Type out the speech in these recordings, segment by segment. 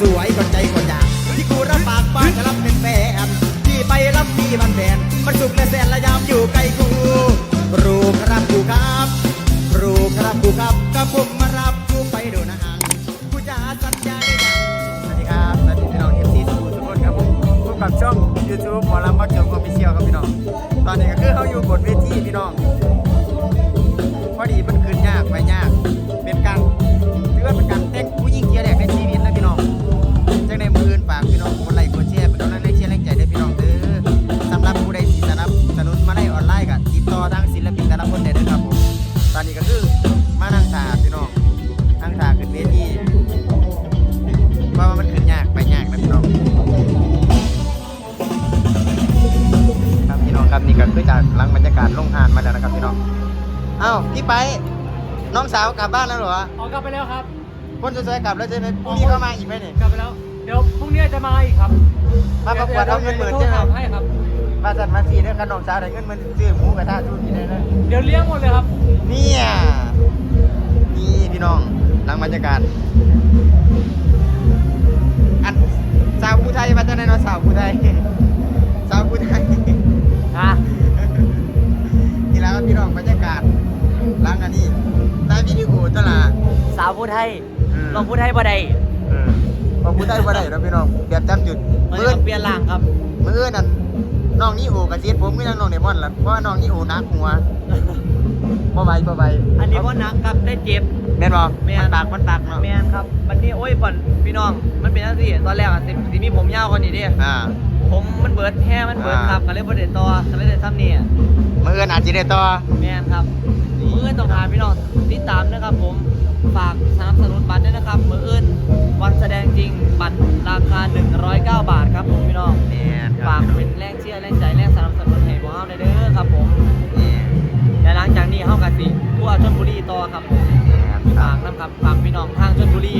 สวยก็ คนสวยๆกลับแล้วใช่ไหมพรุ่งนี้เข้ามาอีกไหมเนี่ยกลับไปแล้ว เดี๋ยวพรุ่งนี้จะมาอีกครับมาประกวดเอาเงินหมื่นดี๋ใช่ยวไหมโทรถาให้ครับมาสั่นมาสีเด้อขนมสาวได้เงินหมันซื้อหมูกระทะทุนกินได้เลยเดี๋ยวเลี้ยงหมดเลยครับเนี่ยนี่พี่น้องหลังบรรยากาศอันสาวผู้ไทยมาจากไหนเนาะสาวผู้ไทยสาวผู้ไทยอะนี่แหล้วพี่น้องบรรยากาศหลังอันนี้ตามวิดีโอตลาดสาวผู้ไทย อืมลองผู้ไทยบ่ได้เออพอผู้ไทยบ่ได้เนาะพี่น้องแบบจำจุดมันมื้อจะเปลี่ยนร่างครับมื้อนั่นน้องนี่โอกระเซียดผมไม่นั่งน้องเดมอนล่ะเพราะว่าน้องนี่โอนักหัวบ่ไหวบ่ไหวอันนี้ว่านักครับได้เจ็บ แม่นบ่แม่น มันปากมันปากเนาะแมนครับวันนี้โอ้ยบ่อนพี่น้องมันเป็นจังซี่ตอนแรกอะสิสิมีผมยาวกว่านี้ดิอ่า ผมมันเบิดแค่มันเบิดอ่า ครับก็เลยบ่ได้ต่อก็เลยได้ซ้ำนี่มื้ออื่นอาจสิได้ต่อแมนครับมื้ออื่นต้องหาพี่น้องติดตาม นะครับผมฝากสนับสนุนบัตรด้วยนะครับมื้ออื่นวันแสดงจริงบัตรราคา 109 บาทครับผมพี่น้องแม่นคฝารับกเป็นแรงเชียร์แรงใจแรงสนับสนุนให้พวกเราได้เด้อครับผมนี่และหลังจากนี้เฮากันสิทั่วชลบุรีต่อครับผมครับฝากน้ำครับฝากพี่น้องทางชลบุรี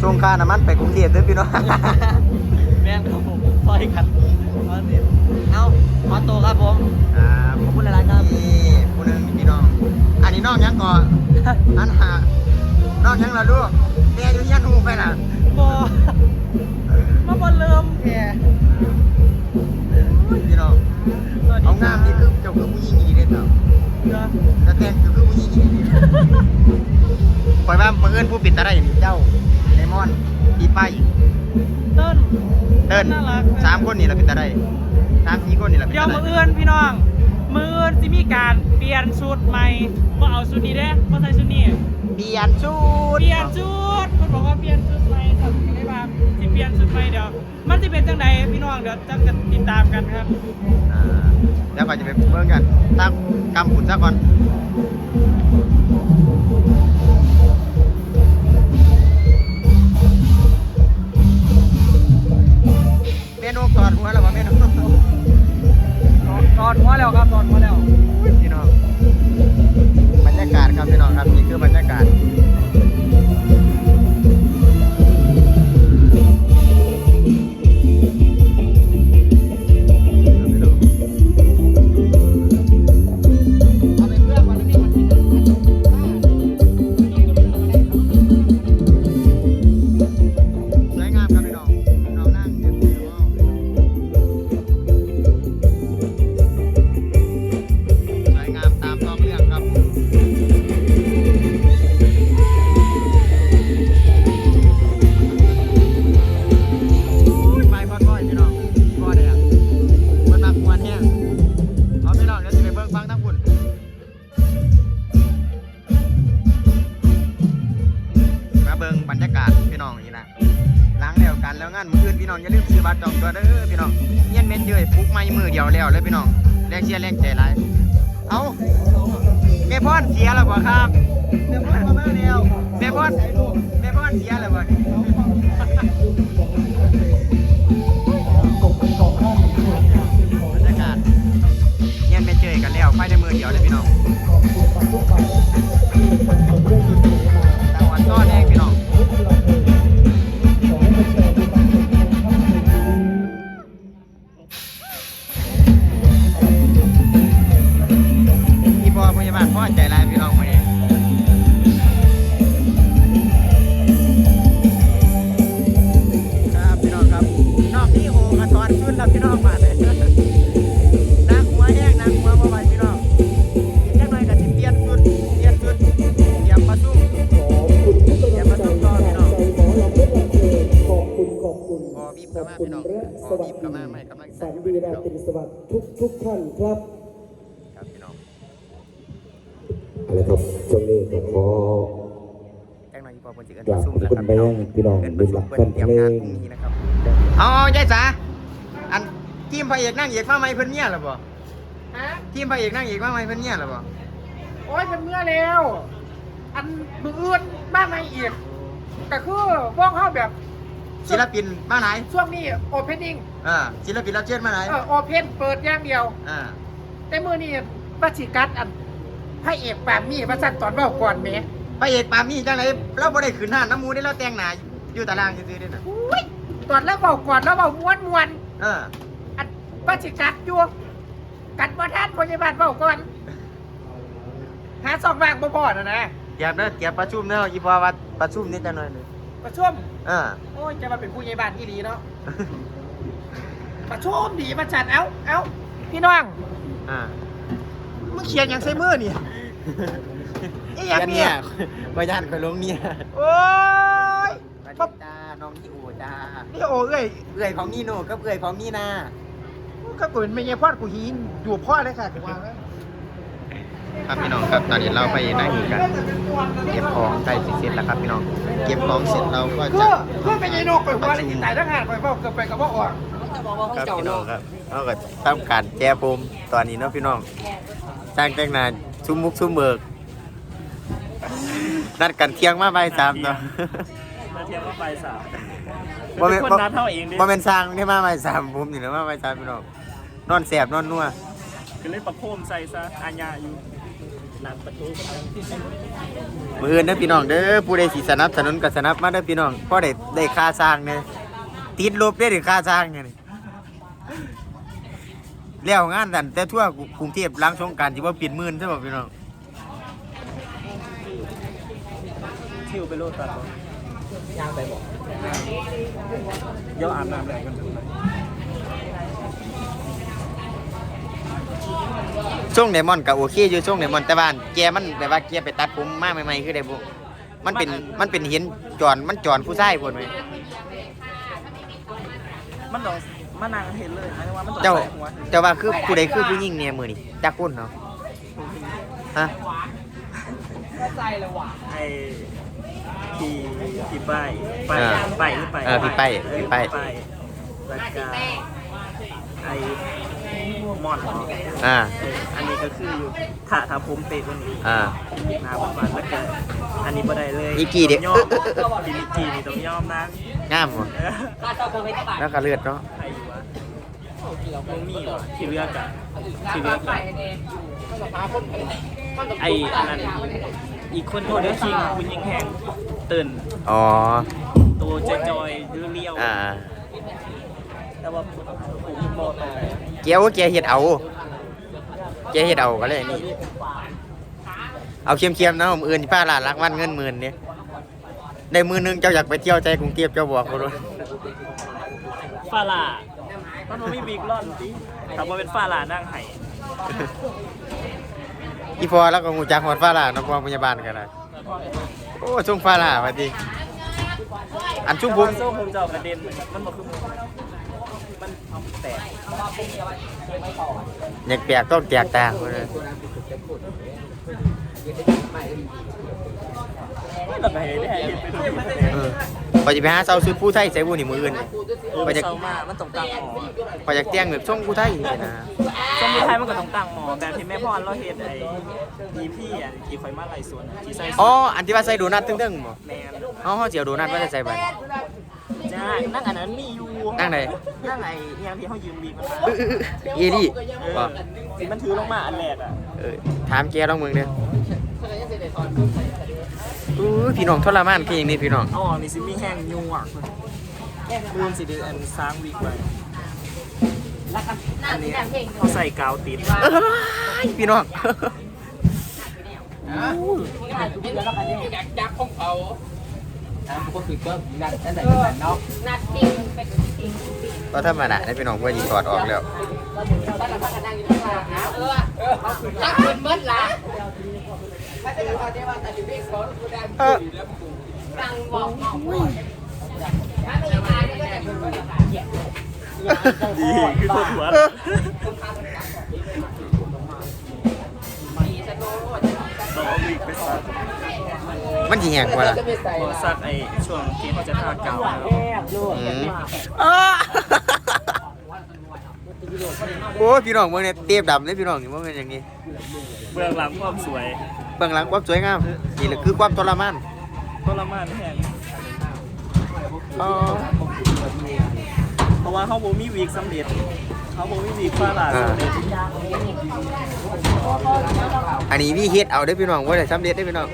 ช่วงค่าน้ำมันไปกรุงเทพเด้อพี่น้องแม่งครับผมซอยกันมาสิเอาขอตัวครับผมครับขอบคุณหลายๆครับนี่ผู้หนึงพี่น้องอันนี้น้องยังก่อน อันหาน้องยังละลูกแม่อยู่ยันหูไปน่ะบอมาบอลเริ่มแกพี่น้องเอางามนี่คือเจ้าคือผู้หญิงอีเด้อเจ้าครับแต่แต่งคือผู้หญิงอีเด้อข่อยว่ามื้ออื่นผู้ปิดตาได้นี่เจ้าเลมอนพี่ไปเติ้ลเติ้นน่ารักสามคนนี่ละเป็นตาได้สามสี่คนนี่ละเป็นเดี๋ยวตาได้มือเอื่นพี่น้องมืออื่นสิมีการเปลี่ยนชุด บ่เอาชุดนี้เด้บ่ใส่ชุดนี้เปลี่ยนชุด เปลี่ยนชุดเพิ่นบอกว่าเปลี่ยนชุดใหม่ครับก็เลยว่าสิเปลี่ยนชุดใหม่เดี๋ยว มันสิเป็นจังใดพี่น้องเดี๋ยวจะกันติดตามกันครับอ่าเดี๋ยวก่อนจะไปเบิ่งกันตั้งกำขุนซะก่อนเมนูตอดหัวแล้ววะเมนูตอนหัวแล้วครับตอนหัวแล้ว แล้วเลยพี่น้องแรงเชียร์แรงใจไรเอาแม่พ่อนเสียแล้วบ่ครับแม่พ่อนมาแล้วแม่พ่อนแม่พ่อนเสียแล้วบ่บรรยากาศเงี้ยไม่เจอกันแล้วไฟในมือเดียวเลยพี่น้อง บ้านพ่อใจร้ายพี่น้องมาเอครับพี่น้องครับนอกนี่โหกระตอนขึ้นแล้วพี่น้องมาเลยนักหัวแยกนักหัวมาไว้พี่น้องเล็กน้อยกับที่เตี้ยนขึ้ดเตี้ยนชุดเหยียบมาสู้เหยียบมาสู้ต่อพี่น้องขอบคุณขอบคุณขอบคุณและสวัสดีแสงวีราตรีสวัสดิ์ทุกทุกท่านครับ อะไรครับช่วงนี้ก็ขอจักหน่อยพอเพิ่นสิเอิ้นกปราระบชุมขอบนะคุคณรับไปยังพี่น้องเอิ้นปบุระญชุหลัมกเพิ่นกันเตรียมเพลงานงพรุ่งนี้นะครับเอายายจ๋าอันทีมพระเอกนางเอกมาใหม่เพิ่นเมียแล้วบ่ฮะทีมพระเอกนางเอกมาใหม่เพิ่นเมียแล้วบ่โอ้ยเป็นเมื่อแล้ว อันมืออื่นบ้างไงอีกก็คือพวกเขาแบบศิลปินมาไหนช่วงนี้โอเพนนิ่งอ่าศิลปินรับเชิญมาไหนเออโอเพนเปิดอย่างเดียว อ่าแต่มือนี้บัชิกัดอัน พระเอกปามมี่ประสันตอนเบาก่อนแหมพระเอกปามี่จังไดเราบ่ได้ขึ้นห้านน้ำหมูได้เราแต่งหน้าอยู่ตารางซื่อๆเด้น่ะอุ้ยตอนแล้วเบาก่อนแล้วเบาม้วนม้วนเอออันบัชิกัดอยู่กัดบ่ทันพยาบาลเบาก่อน หาสองวางบ่พอนะนะเตรียมเด้อเตรียมประชุมเด้ออีพอว่าประชุมนี่จังหน่อยหนึงประชุมเออ โอ้ยจะมาเป็นผู้ใหญ่บ้านที่ดีเนาะ ประชุมดีประจันเอ้าเอ้าพี่น้อง อ่า มึงเขียนอย่างใส่มือนี่ไอ้หยังเนี่ยบ่ย่านข่อยลงเนี่ยโอ้ย สวัสป๊อปดีจ้าน้องที่อูจ้านี่โอ้เอ้ยเอื้อยของนี่โน่กับเอื้อยของนี่นาก็กูเป็นไม่เงี้ยพอดกูหินอยู่พ่อเลยค่ะกูวางแล้วครับพี่น้องครับตอนนี้เราไปนั่งอยู่กัน เก็บของใกล้สิเสร็จแล้วครับพี่น้อง เก็บของเสร็จเราก็คืจะอคือเป็นยัยนกไปหัวเลยตายทั้งงานไปเปล่าเกิดไปกับว่าออกครับพี่น้องครับเราก็ทำการแก้ภูมิตอนนี้เนาะพี่น้อง จ้างแต่งหน้าชุ่มมุกชุ่มเบิกนัดกันเที่ยงมาบ่ายสามเนาะมาเทียบว่าไปสามบ่แม่นเป็นคนนัดเท่าเองดิบ่แม่นสร้างได้มาบ่ายสามผมนี่แหละมาบ่ายสามพี่น้องนอนแสบนอนนัวก็เลยประโคมใส่ซะอาญาอยู่หลังประตูมืออื่นเด้อพี่น้องเด้อผู้ใดสิสนับสนุนก็สนับมาเด้อพี่น้องเพราะได้ได้ค่าสร้างเนี่ยติดลบได้ถึงค่าสร้างเนี่ยนี่ แล้วงานนั่นแต่ทั่วกรุงเทพหลังสงกรารสิบ่ปิดหมื่นใช่บ่พี่น้องทิวไปโลดตัดยางไปบอกเดี๋ยวอาบน้ำแรงกันดูหน่อยช่วงไดมอนด์ก็โอเคอยู่ช่วงไดมอนด์แต่ว่าแกมันแบบว่าแกไปตัดผมมาใหม่ๆคือได้บ่มันเป็นมันเป็นเห็นจอนมันจอนผู้ชายพุ่นไหมมันต้อง มานั่งเห็นเลยหมายถึงว่ามันต้องเจ้าใส่หัวเจ้าว่าคือผู้ใดคือผู้หญิงเนี่ยมื้อนี้จักคนเนาะฮะไอ้พี่พี่ป้ายไปอ่าไปหรือไปเออพี่ป้ายเออพี่ป้ายแล้วก็ไอ้มอนอ่าเอออันนี้ก็คืออยู่ถ้าถ้าผมเตะตัวนี้อ่าหน้าประมาณแล้วก็อันนี้บ่ได้เลยอีกกี่เดี๋ยวต้องยอมอีกกี่นี่ต้องยอมนะงามบ่เออแล้วก็เลือดเนาะ ใครอยู่วะมึงมีวะที่เลือกอะที่เลือกอะไอ้อันนั้นอีกคนโทษเดี๋ยวชิงคุณยิงแหงตื่นอ๋อ ตัวจอยๆเรียวๆอ่า แต่ว่าผมโมโตเกียวเกียเฮ็ดเอา เกียเฮ็ดเอาก็เลยนี่ เอาเค็มๆนะผมอื่นป้าหลานรักวันเงินหมื่นเนี่ยได้มือหนึงเจ้าอยากไปเที่ยวใจกรุงเทพเจ้าบอกเขาด้วยฟาลา มันบ่มีบิ๊กลอนสิถ้าว่าเป็นฟาลานั่งไห้อีพอแล้วก็หูจักหอดฟ้าหลานนกองพยาบาลกันนะโอ้ช่วงฟ้าหลาพอดีอันช่วงผมโซ่ผมจะเอากระเด็นมันบอกคือมันแตกอยากแปลกต้องแตกต่างหมดเลยแล้วก็เห็นได้เห็นไปดู เออพอจะไปหาเซาซื้อผู้ไทยใส่บุญนี่มืออื่นเออมันเศร้ามากมันต้องตั้งหมอพออยากแต่งแบบช่วงผู้ไทยนี่นะสมุนไพรมันก็ต้องตั้งหมอแบบที่แม่พ่อเราเฮ็ดไอ้อีพี่อะที่คอยมาไล่สวนที่ใส่อ๋ออันที่ว่าใส่โดนัทตึ้งๆบ่แมนอ๋อเขาเจียวโดนัทว่าจะใส่ไปจ้านั่งอันนั้นมีอยู่นั่งไหนนั่งไอ้เนี่ยที่เขายืมบีบมันมาอื้อๆๆเอลี่เอบ่อที่มันถือลงมาอันแรกอะเออถามแกลองมึงเด้อ อู้ยพี่น้องทรมานคืออย่างนี้พี่น้องเอาออกนี่สิมีแห้งยูอะมูนสิเดือนสร้างวิกไว้อันนี้เขาใส่กาวติดเอ้ยพี่น้องนัดจริงเป็นจริงก็ธรรมดาได้พี่น้องเพื่อจีถอดออกแล้วรักเป็นเมื่อละเออตังบอกบอกดีคือตัวหัวเออเรา เอาวิกไปซักมันจีแหงกว่าล่ะพอซักไอ้ช่วงที่เขาจะทาเกาวแล้วอืมอ้า โอ้ยพี่น้องเมื่อเนี่ยเตียบดำเลยพี่น้องนี่ว่าเป็นอย่างนี้เบื้องหลังความสวยเบื้องหลังความสวยงามนี่แหละคือความทรมานทรมานแห้งอ๋อเพราะว่าเขาบ่มีวิกสำเร็จเขาบ่มีวิกฟ้าหลาสำเร็จอันนี้พี่เฮ็ดเอาได้อพี่น้องว่าได้สำเร็จได้อพี่น้อง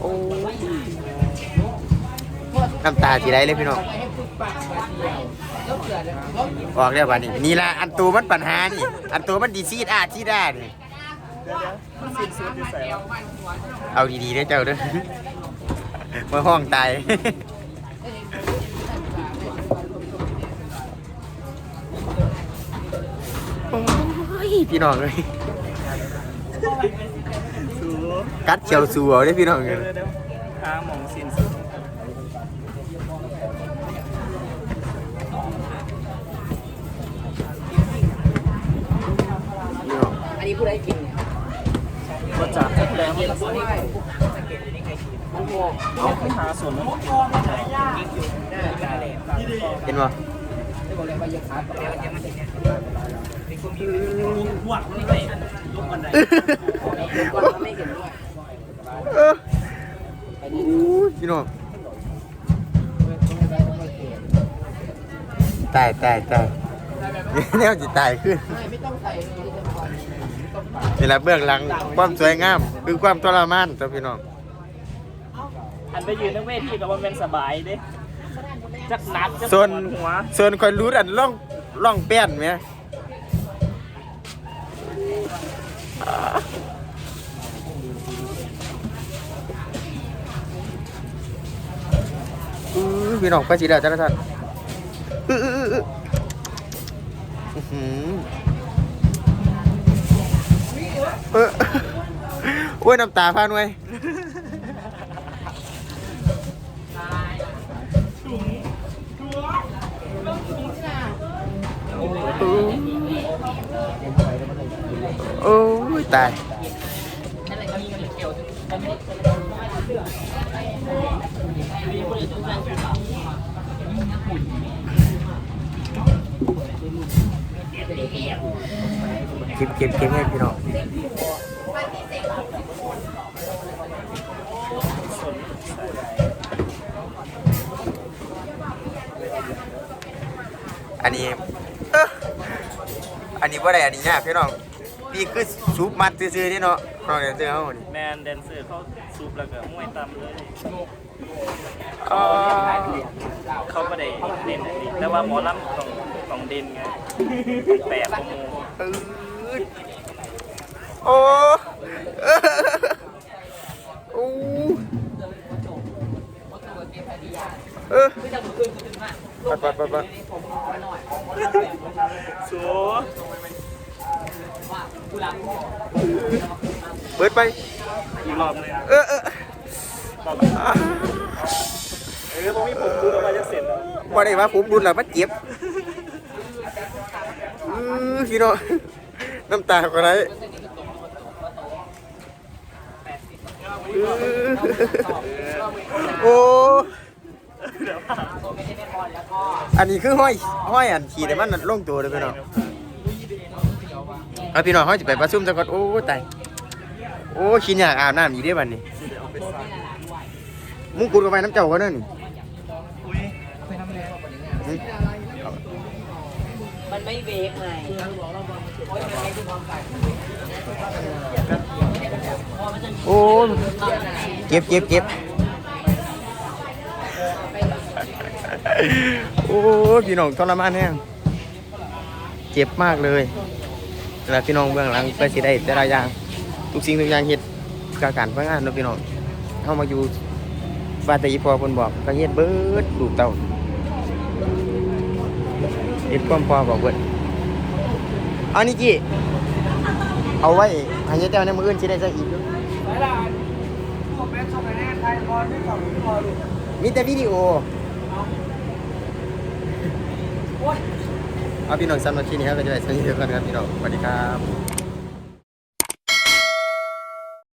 โอ้ยน้ำตาสีได้เลยพี่น้อง ออกแล้วบัดนี้นี่ละอันตัวมันปัญหานี่ อันตัวมันดีซีดอาซีด้านี่เดี๋ยวๆมันสิ้นสุดที่ใส่แล้วเอาดีๆได้เจ้าด้อมาห้องตายโอ้ยพี่น้องเลยกัดเขียวสัวได้อพี่น้องเลยหาหมองสินสุ ผู้ใดกินก็จับแล้วมันโง่เอาไปหาส่วนนั้นเห็นบ่หวักมันเลยยกมันได้คนก็ไม่เห็นด้วยเอออู้ยพี่น้องตายตายตายแนวจิตายขึ้นไม่ไม่ต้องใส่เลยที่จะพอ นี่แหละเบื้องหลังความสวยงาม คือความทรมานจ้าพี่น้องอันไปยืนทั้งเวทีกับว่าเป็นสบายเด้จักหนักจักส่วนปวดหัวส่วนคอยรู้อันล่องล่องแป้นไหมอื้อพี่น้องก็จีเดียวจ้าท่านอื้ออื้ออื้ออื้ออื้อหือ เออโอ้ยน้ำตาพานไว้ยโอ้ยตายเก็บเก็บเก็บให้พี่น้อง อันนี้เอ้ออันนี้ว่าไรอันนี้ยากพี่น้องพี่คือซุปมัดซื่อๆนี่เนาะน้องเดี๋ยวซื้อเขานี่แมนแดนเซอร์เขาซูปแล้วก็มวยตำเลยอ๋อเขาก็ได้เด่นอันนี้แต่ว่าหมอลำต้องต้องเด่นไงแปดโมงเออโอ้เออโอ้เออไปไปไปไสูเปิดไป อีกรอบหนึงเออเออรอบหนึ่งเออตรงนี้ผมดูแล้วว่าจะเสร็จแล้วบ่ได้ว่าผมรุนแล้วมันเจ็บเออพี่น้องน้ำตาก็ไรโอ้ อันนี้คือห้อยห้อยอันขี่แต่มันลงตัวเลยพี่น้องเอาพี่น้องเขาจะไปประชุมจังก่อนโอ้ตายโอ้ขี้อยากอาบน้ำอีกได้อบัดนี้มุงกุดกับไปน้ำเจ้าก็นั่นนี่หึมันไม่เบรกไงโอ้ยมันไม่ดูพร้อมกันโอ้ยเก็บเก็บเก็บ โอ้พี่น้องทรมานแห้งเจ็บมากเลยแล้วพี่น้องเบื้องหลังก็สิได้แต่ละอย่างทุกสิ่งทุกอย่างเฮ็ดกับการพังงานเนาะพี่น้องเข้ามาอยู่ฟาตอีพอเพิ่นบอกก็เฮ็ดเบิดลูเต้าเอ็ดความพอบอกเบิดเอานี่กี้เอาไว้ห้ยายแต้วในมืออื่นสิได้ซะอีกเวลาพวกอบไปแน่ไทยพอไม่ต่อไม่พอดูมีแต่วิดีโอ เอาพี่น้องสำหรับที่นี้ครับก็จะไปสวัสดีทุกคนครับพี่น้องสวัสดีครับ